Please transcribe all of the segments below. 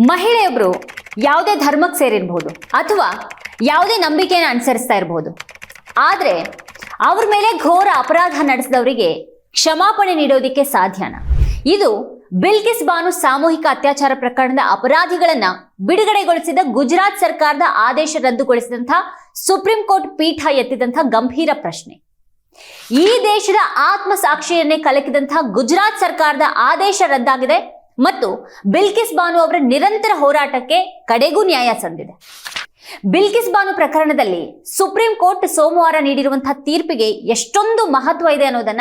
ಮಹಿಳೆಯೊಬ್ರು ಯಾವುದೇ ಧರ್ಮಕ್ಕೆ ಸೇರಿರ್ಬೋದು ಅಥವಾ ಯಾವುದೇ ನಂಬಿಕೆಯನ್ನು ಅನುಸರಿಸ್ತಾ ಇರಬಹುದು ಆದರೆ ಅವ್ರ ಮೇಲೆ ಘೋರ ಅಪರಾಧ ನಡೆಸಿದವರಿಗೆ ಕ್ಷಮಾಪಣೆ ನೀಡೋದಕ್ಕೆ ಸಾಧ್ಯನ? ಇದು ಬಿಲ್ಕಿಸ್ ಬಾನು ಸಾಮೂಹಿಕ ಅತ್ಯಾಚಾರ ಪ್ರಕರಣದ ಅಪರಾಧಿಗಳನ್ನ ಬಿಡುಗಡೆಗೊಳಿಸಿದ ಗುಜರಾತ್ ಸರ್ಕಾರದ ಆದೇಶ ರದ್ದುಗೊಳಿಸಿದಂಥ ಸುಪ್ರೀಂ ಕೋರ್ಟ್ ಪೀಠ ಎತ್ತಿದಂಥ ಗಂಭೀರ ಪ್ರಶ್ನೆ. ಈ ದೇಶದ ಆತ್ಮಸಾಕ್ಷಿಯನ್ನೇ ಕಲಕಿದಂತಹ ಗುಜರಾತ್ ಸರ್ಕಾರದ ಆದೇಶ ರದ್ದಾಗಿದೆ. ಮತ್ತು ಬಿಲ್ಕಿಸ್ ಬಾನು ಅವರ ನಿರಂತರ ಹೋರಾಟಕ್ಕೆ ಕಡೆಗೂ ನ್ಯಾಯ ಸಂದಿದೆ. ಬಿಲ್ಕಿಸ್ ಬಾನು ಪ್ರಕರಣದಲ್ಲಿ ಸುಪ್ರೀಂ ಕೋರ್ಟ್ ಸೋಮವಾರ ನೀಡಿರುವಂತಹ ತೀರ್ಪಿಗೆ ಎಷ್ಟೊಂದು ಮಹತ್ವ ಇದೆ ಅನ್ನೋದನ್ನ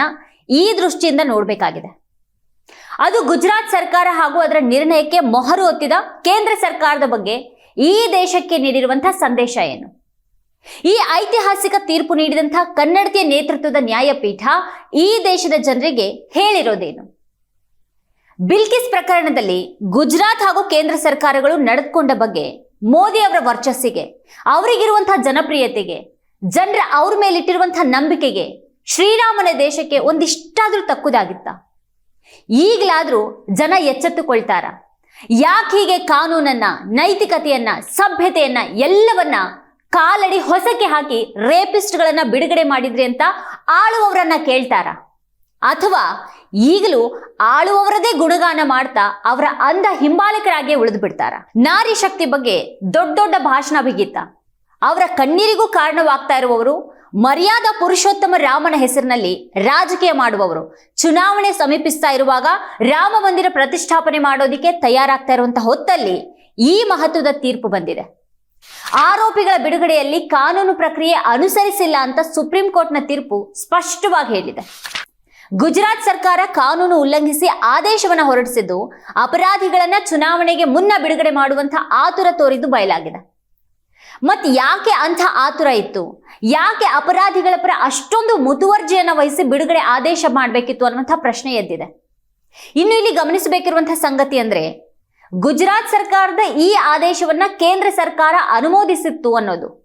ಈ ದೃಷ್ಟಿಯಿಂದ ನೋಡಬೇಕಾಗಿದೆ. ಅದು ಗುಜರಾತ್ ಸರ್ಕಾರ ಹಾಗೂ ಅದರ ನಿರ್ಣಯಕ್ಕೆ ಮೊಹರು ಒತ್ತಿದ ಕೇಂದ್ರ ಸರ್ಕಾರದ ಬಗ್ಗೆ ಈ ದೇಶಕ್ಕೆ ನೀಡಿರುವಂತಹ ಸಂದೇಶ ಏನು? ಈ ಐತಿಹಾಸಿಕ ತೀರ್ಪು ನೀಡಿದಂತಹ ಕನ್ನಡತಿಯ ನೇತೃತ್ವದ ನ್ಯಾಯಪೀಠ ಈ ದೇಶದ ಜನರಿಗೆ ಹೇಳಿರೋದೇನು? ಬಿಲ್ಕಿಸ್ ಪ್ರಕರಣದಲ್ಲಿ ಗುಜರಾತ್ ಹಾಗೂ ಕೇಂದ್ರ ಸರ್ಕಾರಗಳು ನಡೆದುಕೊಂಡ ಬಗ್ಗೆ ಮೋದಿ ಅವರ ವರ್ಚಸ್ಸಿಗೆ, ಅವರಿಗಿರುವಂತಹ ಜನಪ್ರಿಯತೆಗೆ, ಜನರ ಅವ್ರ ಮೇಲಿಟ್ಟಿರುವಂತಹ ನಂಬಿಕೆಗೆ ಶ್ರೀರಾಮನ ದೇಶಕ್ಕೆ ಒಂದಿಷ್ಟಾದ್ರೂ ತಕ್ಕುದಾಗಿತ್ತ? ಈಗಲಾದ್ರೂ ಜನ ಎಚ್ಚೆತ್ತುಕೊಳ್ತಾರ? ಯಾಕೆ ಹೀಗೆ ಕಾನೂನನ್ನ, ನೈತಿಕತೆಯನ್ನ, ಸಭ್ಯತೆಯನ್ನ ಎಲ್ಲವನ್ನ ಕಾಲಡಿ ಹೊಸಕ್ಕೆ ಹಾಕಿ ರೇಪಿಸ್ಟ್ಗಳನ್ನ ಬಿಡುಗಡೆ ಮಾಡಿದ್ರಿ ಅಂತ ಆಳುವವರನ್ನ ಕೇಳ್ತಾರ? ಅಥವಾ ಈಗಲೂ ಆಳುವವರದೇ ಗುಣಗಾನ ಮಾಡ್ತಾ ಅವರ ಅಂಧ ಹಿಂಬಾಲಕರಾಗಿಯೇ ಉಳಿದು ಬಿಡ್ತಾರ? ನಾರಿ ಶಕ್ತಿ ಬಗ್ಗೆ ದೊಡ್ಡ ದೊಡ್ಡ ಭಾಷಣ ಬಿಗಿತ್ತ ಅವರ ಕಣ್ಣೀರಿಗೂ ಕಾರಣವಾಗ್ತಾ ಇರುವವರು, ಮರ್ಯಾದ ಪುರುಷೋತ್ತಮ ರಾಮನ ಹೆಸರಿನಲ್ಲಿ ರಾಜಕೀಯ ಮಾಡುವವರು. ಚುನಾವಣೆ ಸಮೀಪಿಸ್ತಾ ಇರುವಾಗ ರಾಮ ಮಂದಿರ ಪ್ರತಿಷ್ಠಾಪನೆ ಮಾಡೋದಿಕ್ಕೆ ತಯಾರಾಗ್ತಾ ಇರುವಂತಹ ಹೊತ್ತಲ್ಲಿ ಈ ಮಹತ್ವದ ತೀರ್ಪು ಬಂದಿದೆ. ಆರೋಪಿಗಳ ಬಿಡುಗಡೆಯಲ್ಲಿ ಕಾನೂನು ಪ್ರಕ್ರಿಯೆ ಅನುಸರಿಸಿಲ್ಲ ಅಂತ ಸುಪ್ರೀಂ ಕೋರ್ಟ್ನ ತೀರ್ಪು ಸ್ಪಷ್ಟವಾಗಿ ಹೇಳಿದೆ. ಗುಜರಾತ್ ಸರ್ಕಾರ ಕಾನೂನು ಉಲ್ಲಂಘಿಸಿ ಆದೇಶವನ್ನ ಹೊರಡಿಸಿದ್ದು, ಅಪರಾಧಿಗಳನ್ನ ಚುನಾವಣೆಗೆ ಮುನ್ನ ಬಿಡುಗಡೆ ಮಾಡುವಂತ ಆತುರ ತೋರಿದ್ದು ಬಯಲಾಗಿದೆ. ಮತ್ ಯಾಕೆ ಅಂಥ ಆತುರ ಇತ್ತು? ಯಾಕೆ ಅಪರಾಧಿಗಳ ಪರ ಅಷ್ಟೊಂದು ಮುತುವರ್ಜಿಯನ್ನ ವಹಿಸಿ ಬಿಡುಗಡೆ ಆದೇಶ ಮಾಡಬೇಕಿತ್ತು ಅನ್ನುವಂಥ ಪ್ರಶ್ನೆ ಎದ್ದಿದೆ. ಇನ್ನು ಇಲ್ಲಿ ಗಮನಿಸಬೇಕಿರುವಂತಹ ಸಂಗತಿ ಅಂದ್ರೆ, ಗುಜರಾತ್ ಸರ್ಕಾರದ ಈ ಆದೇಶವನ್ನ ಕೇಂದ್ರ ಸರ್ಕಾರ ಅನುಮೋದಿಸಿತ್ತು ಅನ್ನೋದು.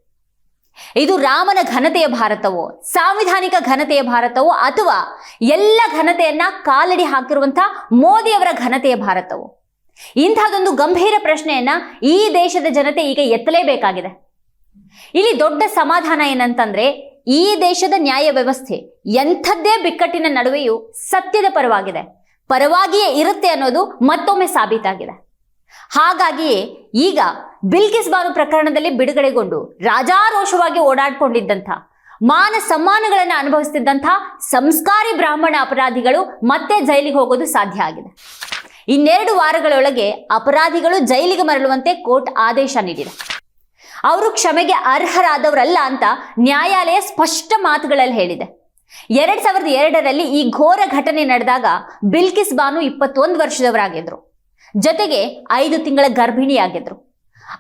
ಇದು ರಾಮನ ಘನತೆಯ ಭಾರತವೋ, ಸಾಂವಿಧಾನಿಕ ಘನತೆಯ ಭಾರತವೋ, ಅಥವಾ ಎಲ್ಲ ಘನತೆಯನ್ನ ಕಾಲಡಿ ಹಾಕಿರುವಂತಹ ಮೋದಿಯವರ ಘನತೆಯ ಭಾರತವೋ? ಇಂಥದೊಂದು ಗಂಭೀರ ಪ್ರಶ್ನೆಯನ್ನ ಈ ದೇಶದ ಜನತೆ ಈಗ ಎತ್ತಲೇಬೇಕಾಗಿದೆ. ಇಲ್ಲಿ ದೊಡ್ಡ ಸಮಾಧಾನ ಏನಂತಂದ್ರೆ, ಈ ದೇಶದ ನ್ಯಾಯ ವ್ಯವಸ್ಥೆ ಎಂಥದ್ದೇ ಬಿಕ್ಕಟ್ಟಿನ ನಡುವೆಯೂ ಸತ್ಯದ ಪರವಾಗಿದೆ. ಪರವಾಗಿಯೇ ಇರುತ್ತೆ ಅನ್ನೋದು ಮತ್ತೊಮ್ಮೆ ಸಾಬೀತಾಗಿದೆ. ಹಾಗಾಗಿಯೇ ಈಗ ಬಿಲ್ಕಿಸ್ ಬಾನು ಪ್ರಕರಣದಲ್ಲಿ ಬಿಡುಗಡೆಗೊಂಡು ರಾಜಾರೋಷವಾಗಿ ಓಡಾಡ್ಕೊಂಡಿದ್ದಂಥ, ಮಾನ ಸಮ್ಮಾನಗಳನ್ನು ಅನುಭವಿಸ್ತಿದ್ದಂಥ ಸಂಸ್ಕಾರಿ ಬ್ರಾಹ್ಮಣ ಅಪರಾಧಿಗಳು ಮತ್ತೆ ಜೈಲಿಗೆ ಹೋಗೋದು ಸಾಧ್ಯ ಆಗಿದೆ. ಇನ್ನೆರಡು ವಾರಗಳೊಳಗೆ ಅಪರಾಧಿಗಳು ಜೈಲಿಗೆ ಮರಳುವಂತೆ ಕೋರ್ಟ್ ಆದೇಶ ನೀಡಿದೆ. ಅವರು ಕ್ಷಮೆಗೆ ಅರ್ಹರಾದವರಲ್ಲ ಅಂತ ನ್ಯಾಯಾಲಯ ಸ್ಪಷ್ಟ ಮಾತುಗಳಲ್ಲಿ ಹೇಳಿದೆ. ಎರಡ್ ಸಾವಿರದ ಎರಡರಲ್ಲಿ ಈ ಘೋರ ಘಟನೆ ನಡೆದಾಗ ಬಿಲ್ಕಿಸ್ ಬಾನು ಇಪ್ಪತ್ತೊಂದು ವರ್ಷದವರಾಗಿದ್ರು. ಜೊತೆಗೆ ಐದು ತಿಂಗಳ ಗರ್ಭಿಣಿಯಾಗಿದ್ರು.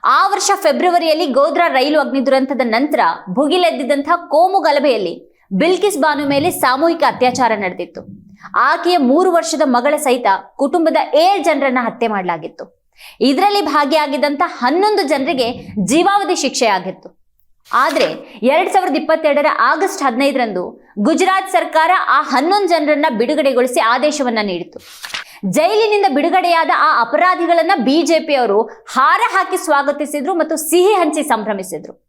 ಆ ವರ್ಷ ಫೆಬ್ರವರಿಯಲ್ಲಿ ಗೋಧ್ರಾ ರೈಲು ಅಗ್ನಿ ದುರಂತದ ನಂತರ ಭುಗಿಲೆದ್ದಿದ್ದಂತಹ ಕೋಮು ಗಲಭೆಯಲ್ಲಿ ಬಿಲ್ಕಿಸ್ ಬಾನು ಮೇಲೆ ಸಾಮೂಹಿಕ ಅತ್ಯಾಚಾರ ನಡೆದಿತ್ತು. ಆಕೆಯ ಮೂರು ವರ್ಷದ ಮಗಳ ಸಹಿತ ಕುಟುಂಬದ ಏಳು ಜನರನ್ನ ಹತ್ಯೆ ಮಾಡಲಾಗಿತ್ತು. ಇದರಲ್ಲಿ ಭಾಗಿಯಾಗಿದ್ದಂತ ಹನ್ನೊಂದು ಜನರಿಗೆ ಜೀವಾವಧಿ ಶಿಕ್ಷೆಯಾಗಿತ್ತು. ಆದ್ರೆ ಎರಡ್ ಸಾವಿರದ ಇಪ್ಪತ್ತೆರಡರ ಆಗಸ್ಟ್ ಹದಿನೈದರಂದು ಗುಜರಾತ್ ಸರ್ಕಾರ ಆ ಹನ್ನೊಂದು ಜನರನ್ನ ಬಿಡುಗಡೆಗೊಳಿಸಿ ಆದೇಶವನ್ನ ನೀಡಿತು ಜೈಲಿನಿಂದ ಬಿಡುಗಡೆಯಾದ ಆ ಅಪರಾಧಿಗಳನ್ನ ಬಿಜೆಪಿಯವರು ಹಾರ ಹಾಕಿ ಸ್ವಾಗತಿಸಿದ್ರು ಮತ್ತು ಸಿಹಿ ಹಂಚಿ ಸಂಭ್ರಮಿಸಿದ್ರು.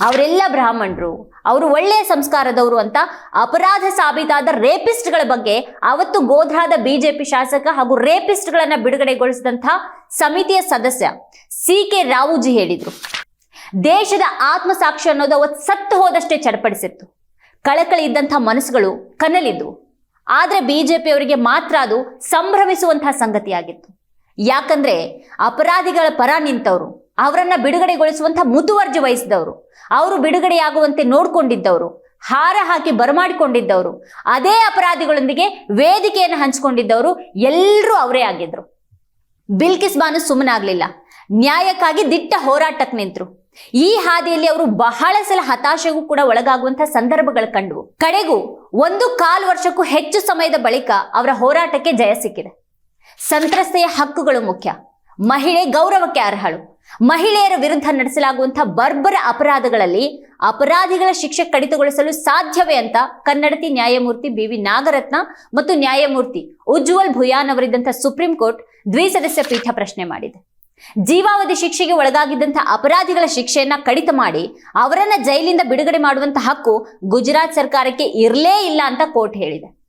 ಅವರೆಲ್ಲ ಬ್ರಾಹ್ಮಣರು, ಅವರು ಒಳ್ಳೆಯ ಸಂಸ್ಕಾರದವರು ಅಂತ ಅಪರಾಧ ಸಾಬೀತಾದ ರೇಪಿಸ್ಟ್ಗಳ ಬಗ್ಗೆ ಅವತ್ತು ಗೋಧ್ರಾದ ಬಿಜೆಪಿ ಶಾಸಕ ಹಾಗೂ ರೇಪಿಸ್ಟ್ಗಳನ್ನ ಬಿಡುಗಡೆಗೊಳಿಸಿದಂತಹ ಸಮಿತಿಯ ಸದಸ್ಯ ಸಿ ಕೆ ರಾವುಜಿ ಹೇಳಿದ್ರು. ದೇಶದ ಆತ್ಮಸಾಕ್ಷಿ ಅನ್ನೋದು ಅವತ್ತು ಸತ್ತು ಹೋದಷ್ಟೇ ಚಡಪಡಿಸಿತ್ತು. ಕಳಕಳಿ ಇದ್ದಂಥ ಮನಸ್ಸುಗಳು ಕನ್ನಲಿದ್ವು ಆದ್ರೆ ಬಿಜೆಪಿಯವರಿಗೆ ಮಾತ್ರ ಅದು ಸಂಭ್ರಮಿಸುವಂತಹ ಸಂಗತಿಯಾಗಿತ್ತು. ಯಾಕಂದ್ರೆ ಅಪರಾಧಿಗಳ ಪರ ನಿಂತವರು, ಅವರನ್ನ ಬಿಡುಗಡೆಗೊಳಿಸುವಂತಹ ಮುತುವರ್ಜಿ ವಹಿಸಿದವರು, ಅವರು ಬಿಡುಗಡೆಯಾಗುವಂತೆ ನೋಡ್ಕೊಂಡಿದ್ದವರು, ಹಾರ ಹಾಕಿ ಬರಮಾಡಿಕೊಂಡಿದ್ದವರು, ಅದೇ ಅಪರಾಧಿಗಳೊಂದಿಗೆ ವೇದಿಕೆಯನ್ನು ಹಂಚಿಕೊಂಡಿದ್ದವರು ಎಲ್ಲರೂ ಅವರೇ ಆಗಿದ್ರು. ಬಿಲ್ಕಿಸ್ ಬಾನು ಸುಮ್ಮನಾಗ್ಲಿಲ್ಲ. ನ್ಯಾಯಕ್ಕಾಗಿ ದಿಟ್ಟ ಹೋರಾಟಕ್ಕೆ ನಿಂತರು. ಈ ಹಾದಿಯಲ್ಲಿ ಅವರು ಬಹಳ ಸಲ ಹತಾಶೆಗೂ ಕೂಡ ಒಳಗಾಗುವಂತಹ ಸಂದರ್ಭಗಳು ಕಂಡವು ಕಡೆಗೂ ಒಂದು ಕಾಲು ವರ್ಷಕ್ಕೂ ಹೆಚ್ಚು ಸಮಯದ ಬಳಿಕ ಅವರ ಹೋರಾಟಕ್ಕೆ ಜಯ ಸಿಕ್ಕಿದೆ. ಸಂತ್ರಸ್ತೆಯ ಹಕ್ಕುಗಳು ಮುಖ್ಯ. ಮಹಿಳೆ ಗೌರವಕ್ಕೆ ಅರ್ಹಳು. ಮಹಿಳೆಯರ ವಿರುದ್ಧ ನಡೆಸಲಾಗುವಂತಹ ಬರ್ಬರ ಅಪರಾಧಗಳಲ್ಲಿ ಅಪರಾಧಿಗಳ ಶಿಕ್ಷೆ ಕಡಿತಗೊಳಿಸಲು ಸಾಧ್ಯವೇ ಅಂತ ಕನ್ನಡತಿ ನ್ಯಾಯಮೂರ್ತಿ ಬಿ ವಿ ನಾಗರತ್ನ ಮತ್ತು ನ್ಯಾಯಮೂರ್ತಿ ಉಜ್ವಲ್ ಭುಯಾನ್ ಅವರಿದ್ದಂಥ ಸುಪ್ರೀಂ ಕೋರ್ಟ್ ದ್ವಿಸದಸ್ಯ ಪೀಠ ಪ್ರಶ್ನೆ ಮಾಡಿದೆ. ಜೀವಾವಧಿ ಶಿಕ್ಷೆಗೆ ಒಳಗಾಗಿದ್ದಂತಹ ಅಪರಾಧಿಗಳ ಶಿಕ್ಷೆಯನ್ನ ಕಡಿತ ಮಾಡಿ ಅವರನ್ನ ಜೈಲಿಂದ ಬಿಡುಗಡೆ ಮಾಡುವಂತಹ ಹಕ್ಕು ಗುಜರಾತ್ ಸರ್ಕಾರಕ್ಕೆ ಇರಲೇ ಇಲ್ಲ ಅಂತ ಕೋರ್ಟ್ ಹೇಳಿದೆ.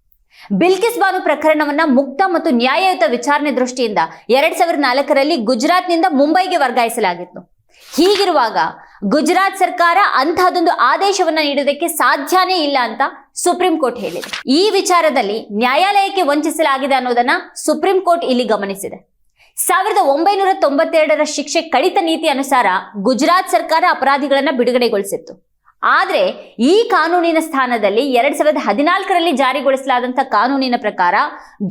ಬಿಲ್ಕಿಸ್ ಬಾನು ಪ್ರಕರಣವನ್ನ ಮುಕ್ತ ಮತ್ತು ನ್ಯಾಯಯುತ ವಿಚಾರಣೆ ದೃಷ್ಟಿಯಿಂದ ಎರಡ್ ಸಾವಿರದ ನಾಲ್ಕರಲ್ಲಿ ಗುಜರಾತ್ನಿಂದ ಮುಂಬೈಗೆ ವರ್ಗಾಯಿಸಲಾಗಿತ್ತು. ಹೀಗಿರುವಾಗ ಗುಜರಾತ್ ಸರ್ಕಾರ ಅಂತಹದೊಂದು ಆದೇಶವನ್ನ ನೀಡೋದಕ್ಕೆ ಸಾಧ್ಯನೇ ಇಲ್ಲ ಅಂತ ಸುಪ್ರೀಂ ಕೋರ್ಟ್ ಹೇಳಿದೆ. ಈ ವಿಚಾರದಲ್ಲಿ ನ್ಯಾಯಾಲಯಕ್ಕೆ ವಂಚಿಸಲಾಗಿದೆ ಅನ್ನೋದನ್ನ ಸುಪ್ರೀಂ ಕೋರ್ಟ್ ಇಲ್ಲಿ ಗಮನಿಸಿದೆ. ಸಾವಿರದ ಒಂಬೈನೂರ ತೊಂಬತ್ತೆರಡರ ಶಿಕ್ಷೆ ಕಡಿತ ನೀತಿ ಅನುಸಾರ ಗುಜರಾತ್ ಸರ್ಕಾರ ಅಪರಾಧಿಗಳನ್ನ ಬಿಡುಗಡೆಗೊಳಿಸಿತ್ತು. ಆದರೆ ಈ ಕಾನೂನಿನ ಸ್ಥಾನದಲ್ಲಿ ಎರಡ್ ಸಾವಿರದ ಹದಿನಾಲ್ಕರಲ್ಲಿ ಜಾರಿಗೊಳಿಸಲಾದಂಥ ಕಾನೂನಿನ ಪ್ರಕಾರ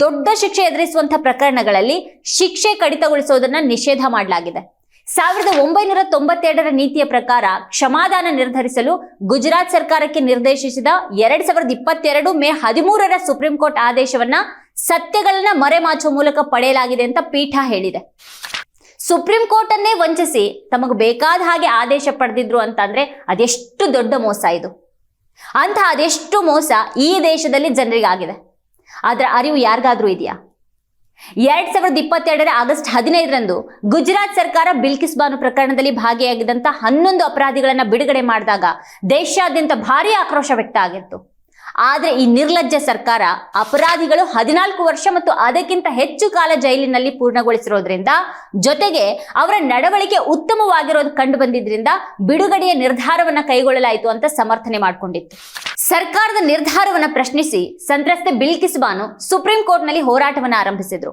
ದೊಡ್ಡ ಶಿಕ್ಷೆ ಎದುರಿಸುವಂಥ ಪ್ರಕರಣಗಳಲ್ಲಿ ಶಿಕ್ಷೆ ಕಡಿತಗೊಳಿಸುವುದನ್ನ ನಿಷೇಧ ಮಾಡಲಾಗಿದೆ. ಸಾವಿರದ ಒಂಬೈನೂರ ತೊಂಬತ್ತೆರಡರ ನೀತಿಯ ಪ್ರಕಾರ ಕ್ಷಮಾದಾನ ನಿರ್ಧರಿಸಲು ಗುಜರಾತ್ ಸರ್ಕಾರಕ್ಕೆ ನಿರ್ದೇಶಿಸಿದ ಎರಡ್ ಸಾವಿರದ ಇಪ್ಪತ್ತೆರಡು ಮೇ ಹದಿಮೂರರ ಸುಪ್ರೀಂ ಕೋರ್ಟ್ ಆದೇಶವನ್ನ ಸತ್ಯಗಳನ್ನ ಮರೆಮಾಚುವ ಮೂಲಕ ಪಡೆಯಲಾಗಿದೆ ಅಂತ ಪೀಠ ಹೇಳಿದೆ. ಸುಪ್ರೀಂ ಕೋರ್ಟ್ ಅನ್ನೇ ವಂಚಿಸಿ ತಮಗೆ ಬೇಕಾದ ಹಾಗೆ ಆದೇಶ ಪಡೆದಿದ್ರು ಅಂತಂದ್ರೆ ಅದೆಷ್ಟು ದೊಡ್ಡ ಮೋಸ ಇದು. ಅಂತ ಅದೆಷ್ಟು ಮೋಸ ಈ ದೇಶದಲ್ಲಿ ಜನರಿಗಾಗಿದೆ. ಅದರ ಅರಿವು ಯಾರಿಗಾದ್ರೂ ಇದೆಯಾ? ಎರಡ್ ಸಾವಿರದ ಇಪ್ಪತ್ತೆರಡರ ಆಗಸ್ಟ್ ಹದಿನೈದರಂದು ಗುಜರಾತ್ ಸರ್ಕಾರ ಬಿಲ್ಕಿಸ್ ಬಾನು ಪ್ರಕರಣದಲ್ಲಿ ಭಾಗಿಯಾಗಿದ್ದಂತ ಹನ್ನೊಂದು ಅಪರಾಧಿಗಳನ್ನ ಬಿಡುಗಡೆ ಮಾಡಿದಾಗ ದೇಶಾದ್ಯಂತ ಭಾರಿ ಆಕ್ರೋಶ ವ್ಯಕ್ತ ಆಗಿತ್ತು. ಆದ್ರೆ ಈ ನಿರ್ಲಜ್ಜ ಸರ್ಕಾರ ಅಪರಾಧಿಗಳು ಹದಿನಾಲ್ಕು ವರ್ಷ ಮತ್ತು ಅದಕ್ಕಿಂತ ಹೆಚ್ಚು ಕಾಲ ಜೈಲಿನಲ್ಲಿ ಪೂರ್ಣಗೊಳಿಸಿರೋದ್ರಿಂದ, ಜೊತೆಗೆ ಅವರ ನಡವಳಿಕೆ ಉತ್ತಮವಾಗಿರೋದು ಕಂಡು ಬಂದಿದ್ರಿಂದ ಬಿಡುಗಡೆಯ ನಿರ್ಧಾರವನ್ನ ಕೈಗೊಳ್ಳಲಾಯಿತು ಅಂತ ಸಮರ್ಥನೆ ಮಾಡಿಕೊಂಡಿತ್ತು. ಸರ್ಕಾರದ ನಿರ್ಧಾರವನ್ನ ಪ್ರಶ್ನಿಸಿ ಸಂತ್ರಸ್ತೆ ಬಿಲ್ಕಿಸ್ ಬಾನು ಸುಪ್ರೀಂ ಕೋರ್ಟ್ನಲ್ಲಿ ಹೋರಾಟವನ್ನು ಆರಂಭಿಸಿದ್ರು.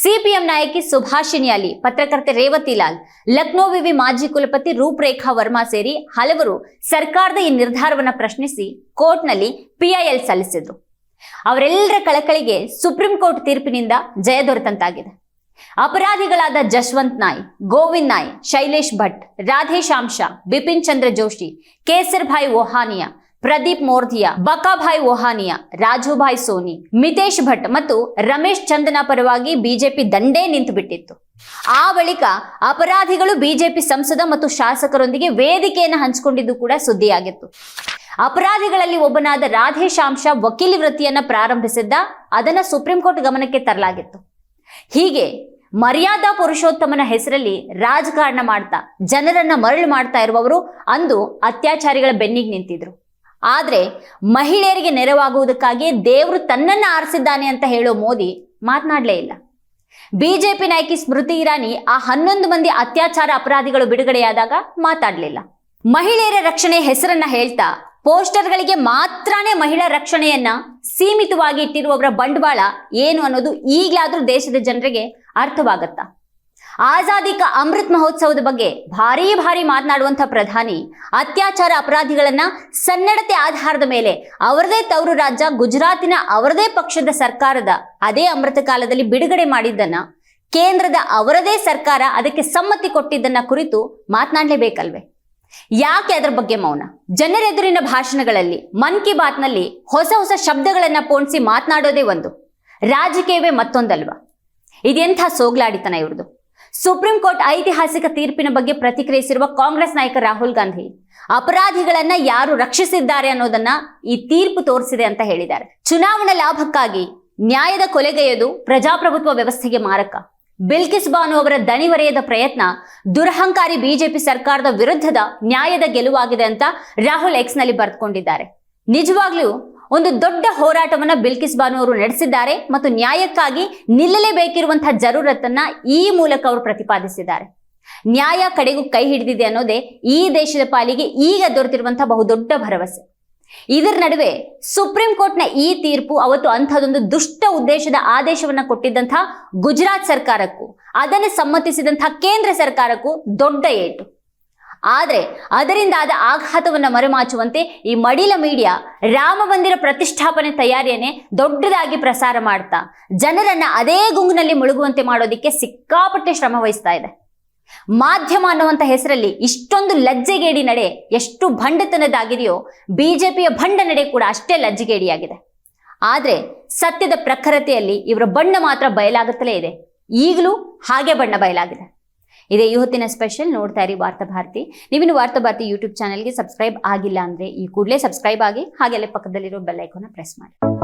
ಸಿಪಿಎಂ ನಾಯಕಿ ಸುಭಾಷಿಣಿ ಅಲಿ ಪತ್ರಕರ್ತೆ ರೇವತಿ ಲಾಲ್, ಲಕ್ನೋ ವಿವಿ ಮಾಜಿ ಕುಲಪತಿ ರೂಪರೇಖಾ ವರ್ಮಾ ಸೇರಿ ಹಲವರು ಸರ್ಕಾರದ ಈ ನಿರ್ಧಾರವನ್ನ ಪ್ರಶ್ನಿಸಿ ಕೋರ್ಟ್ನಲ್ಲಿ ಪಿಐಎಲ್ ಸಲ್ಲಿಸಿದ್ರು. ಅವರೆಲ್ಲರ ಕಳಕಳಿಗೆ ಸುಪ್ರೀಂ ಕೋರ್ಟ್ ತೀರ್ಪಿನಿಂದ ಜಯ ದೊರೆತಂತಾಗಿದೆ. ಅಪರಾಧಿಗಳಾದ ಜಶ್ವಂತ್ ನಾಯ್, ಗೋವಿಂದ್ ನಾಯ್, ಶೈಲೇಶ್ ಭಟ್ ರಾಧೇಶಾಂಶ ಬಿಪಿನ್ ಚಂದ್ರ ಜೋಶಿ ಕೇಸರ್ ಭಾಯ್ ಓಹಾನಿಯಾ ಪ್ರದೀಪ್ ಮೋರ್ಧಿಯಾ, ಬಕಾಭಾಯ್ ಓಹಾನಿಯಾ ರಾಜುಭಾಯ್ ಸೋನಿ, ಮಿತೇಶ್ ಭಟ್ ಮತ್ತು ರಮೇಶ್ ಚಂದನ ಪರವಾಗಿ ಬಿಜೆಪಿ ದಂಡೇ ನಿಂತು ಬಿಟ್ಟಿತ್ತು ಆ ಬಳಿಕ ಅಪರಾಧಿಗಳು ಬಿಜೆಪಿ ಸಂಸದ ಮತ್ತು ಶಾಸಕರೊಂದಿಗೆ ವೇದಿಕೆಯನ್ನು ಹಂಚಿಕೊಂಡಿದ್ದು ಕೂಡ ಸುದ್ದಿಯಾಗಿತ್ತು. ಅಪರಾಧಿಗಳಲ್ಲಿ ಒಬ್ಬನಾದ ರಾಧೇಶಾಂಶ ವಕೀಲಿ ವೃತ್ತಿಯನ್ನ ಪ್ರಾರಂಭಿಸಿದ್ದ, ಅದನ್ನ ಸುಪ್ರೀಂ ಕೋರ್ಟ್ ಗಮನಕ್ಕೆ ತರಲಾಗಿತ್ತು. ಹೀಗೆ ಮರ್ಯಾದಾ ಪುರುಷೋತ್ತಮನ ಹೆಸರಲ್ಲಿ ರಾಜಕಾರಣ ಮಾಡ್ತಾ, ಜನರನ್ನ ಮರಳು ಮಾಡ್ತಾ ಇರುವವರು ಅಂದು ಅತ್ಯಾಚಾರಿಗಳ ಬೆನ್ನಿಗೆ ನಿಂತಿದ್ರು. ಆದ್ರೆ ಮಹಿಳೆಯರಿಗೆ ನೆರವಾಗುವುದಕ್ಕಾಗಿ ದೇವರು ತನ್ನನ್ನು ಆರಿಸಿದ್ದಾನೆ ಅಂತ ಹೇಳೋ ಮೋದಿ ಮಾತನಾಡಲೇ ಇಲ್ಲ. ಬಿಜೆಪಿ ನಾಯಕಿ ಸ್ಮೃತಿ ಇರಾನಿ ಆ ಹನ್ನೊಂದು ಮಂದಿ ಅತ್ಯಾಚಾರ ಅಪರಾಧಿಗಳು ಬಿಡುಗಡೆಯಾದಾಗ ಮಾತಾಡಲಿಲ್ಲ. ಮಹಿಳೆಯರ ರಕ್ಷಣೆ ಹೆಸರನ್ನ ಹೇಳ್ತಾ ಪೋಸ್ಟರ್ಗಳಿಗೆ ಮಾತ್ರನೇ ಮಹಿಳಾ ರಕ್ಷಣೆಯನ್ನ ಸೀಮಿತವಾಗಿ ಇಟ್ಟಿರುವವರ ಬಂಡವಾಳ ಏನು ಅನ್ನೋದು ಈಗಲಾದ್ರೂ ದೇಶದ ಜನರಿಗೆ ಅರ್ಥವಾಗತ್ತಾ? ಆಜಾದಿ ಕಾ ಅಮೃತ್ ಮಹೋತ್ಸವದ ಬಗ್ಗೆ ಭಾರಿ ಭಾರಿ ಮಾತನಾಡುವಂತ ಪ್ರಧಾನಿ. ಅತ್ಯಾಚಾರ ಅಪರಾಧಿಗಳನ್ನ ಸನ್ನಡತೆ ಆಧಾರದ ಮೇಲೆ ಅವರದೇ ತವರು ರಾಜ್ಯ, ಗುಜರಾತಿನ ಅವರದೇ ಪಕ್ಷದ ಸರ್ಕಾರದ ಅದೇ ಅಮೃತ ಕಾಲದಲ್ಲಿ ಬಿಡುಗಡೆ ಮಾಡಿದ್ದನ್ನ, ಕೇಂದ್ರದ ಅವರದೇ ಸರ್ಕಾರ ಅದಕ್ಕೆ ಸಮ್ಮತಿ ಕೊಟ್ಟಿದ್ದನ್ನ ಕುರಿತು ಮಾತನಾಡಲೇಬೇಕಲ್ವೇ? ಯಾಕೆ ಅದರ ಬಗ್ಗೆ ಮೌನ? ಜನರೆದುರಿನ ಭಾಷಣಗಳಲ್ಲಿ, ಮನ್ ಕಿ ಬಾತ್ನಲ್ಲಿ ಹೊಸ ಹೊಸ ಶಬ್ದಗಳನ್ನ ಪೋಣಿಸಿ ಮಾತನಾಡೋದೇ ಒಂದು. ರಾಜಕೀಯವೇ ಮತ್ತೊಂದಲ್ವಾ? ಇದೆಂಥ ಸೋಗ್ಲಾಡಿತನ ಇವ್ರದ್ದು ಸುಪ್ರೀಂ ಕೋರ್ಟ್ ಐತಿಹಾಸಿಕ ತೀರ್ಪಿನ ಬಗ್ಗೆ ಪ್ರತಿಕ್ರಿಯಿಸಿರುವ ಕಾಂಗ್ರೆಸ್ ನಾಯಕ ರಾಹುಲ್ ಗಾಂಧಿ, ಅಪರಾಧಿಗಳನ್ನ ಯಾರು ರಕ್ಷಿಸಿದ್ದಾರೆ ಅನ್ನೋದನ್ನ ಈ ತೀರ್ಪು ತೋರಿಸಿದೆ ಅಂತ ಹೇಳಿದ್ದಾರೆ. ಚುನಾವಣಾ ಲಾಭಕ್ಕಾಗಿ ನ್ಯಾಯದ ಕೊಲೆಗೈಯದು ಪ್ರಜಾಪ್ರಭುತ್ವ ವ್ಯವಸ್ಥೆಗೆ ಮಾರಕ. ಬಿಲ್ಕಿಸ್ ಬಾನು ಅವರ ದಣಿವರೆಯದ ಪ್ರಯತ್ನ ದುರಹಂಕಾರಿ ಬಿಜೆಪಿ ಸರ್ಕಾರದ ವಿರುದ್ಧದ ನ್ಯಾಯದ ಗೆಲುವಾಗಿದೆ ಅಂತ ರಾಹುಲ್ ಎಕ್ಸ್ನಲ್ಲಿ ಬರೆದುಕೊಂಡಿದ್ದಾರೆ. ನಿಜವಾಗ್ಲೂ ಒಂದು ದೊಡ್ಡ ಹೋರಾಟವನ್ನ ಬಿಲ್ಕಿಸ್ ಬಾನು ಅವರು ನಡೆಸಿದ್ದಾರೆ ಮತ್ತು ನ್ಯಾಯಕ್ಕಾಗಿ ನಿಲ್ಲಲೇಬೇಕಿರುವಂತಹ ಜರೂರತ್ತನ್ನ ಈ ಮೂಲಕ ಅವರು ಪ್ರತಿಪಾದಿಸಿದ್ದಾರೆ. ನ್ಯಾಯ ಕಡೆಗೂ ಕೈ ಹಿಡಿದಿದೆ ಅನ್ನೋದೇ ಈ ದೇಶದ ಪಾಲಿಗೆ ಈಗ ದೊರೆತಿರುವಂತಹ ಬಹುದೊಡ್ಡ ಭರವಸೆ. ಇದರ ನಡುವೆ ಸುಪ್ರೀಂ ಕೋರ್ಟ್ನ ಈ ತೀರ್ಪು ಅವತ್ತು ಅಂಥದೊಂದು ದುಷ್ಟ ಉದ್ದೇಶದ ಆದೇಶವನ್ನ ಕೊಟ್ಟಿದ್ದಂತಹ ಗುಜರಾತ್ ಸರ್ಕಾರಕ್ಕೂ, ಅದನ್ನು ಸಮ್ಮತಿಸಿದಂತಹ ಕೇಂದ್ರ ಸರ್ಕಾರಕ್ಕೂ ದೊಡ್ಡ ಏಟು. ಆದ್ರೆ ಅದರಿಂದಾದ ಆಘಾತವನ್ನು ಮರೆಮಾಚುವಂತೆ ಈ ಮಡಿಲ ಮೀಡಿಯಾ ರಾಮ ಮಂದಿರ ಪ್ರತಿಷ್ಠಾಪನೆ ತಯಾರಿಯನ್ನೇ ದೊಡ್ಡದಾಗಿ ಪ್ರಸಾರ ಮಾಡ್ತಾ ಜನರನ್ನ ಅದೇ ಗುಂಗಿನಲ್ಲಿ ಮುಳುಗುವಂತೆ ಮಾಡೋದಿಕ್ಕೆ ಸಿಕ್ಕಾಪಟ್ಟೆ ಶ್ರಮ ವಹಿಸ್ತಾ ಇದೆ. ಮಾಧ್ಯಮ ಅನ್ನುವಂಥ ಹೆಸರಲ್ಲಿ ಇಷ್ಟೊಂದು ಲಜ್ಜೆಗೇಡಿ ನಡೆ ಎಷ್ಟು ಭಂಡತನದಾಗಿದೆಯೋ ಬಿಜೆಪಿಯ ಭಂಡ ನಡೆ ಕೂಡ ಅಷ್ಟೇ ಲಜ್ಜೆಗೇಡಿಯಾಗಿದೆ. ಆದರೆ ಸತ್ಯದ ಪ್ರಖರತೆಯಲ್ಲಿ ಇವರ ಬಣ್ಣ ಮಾತ್ರ ಬಯಲಾಗುತ್ತಲೇ ಇದೆ. ಈಗಲೂ ಹಾಗೆ ಬಣ್ಣ ಬಯಲಾಗಿದೆ. ಇದೇ ಈ ಹೊತ್ತಿನ ಸ್ಪೆಷಲ್ ನೋಡ್ತಾ ಇರಿ ವಾರ್ತಾ ಭಾರತಿ. ನೀವಿನ್ನು ವಾರ್ತಾ ಭಾರತಿ ಯೂಟ್ಯೂಬ್ ಚಾನಲ್ಗೆ ಸಬ್ಸ್ಕ್ರೈಬ್ ಆಗಿಲ್ಲ ಅಂದ್ರೆ ಈ ಕೂಡಲೇ ಸಬ್ಸ್ಕ್ರೈಬ್ ಆಗಿ ಹಾಗೆಲ್ಲ ಪಕ್ಕದಲ್ಲಿರೋ ಬೆಲ್ ಐಕಾನ್ನ ಪ್ರೆಸ್ ಮಾಡಿ.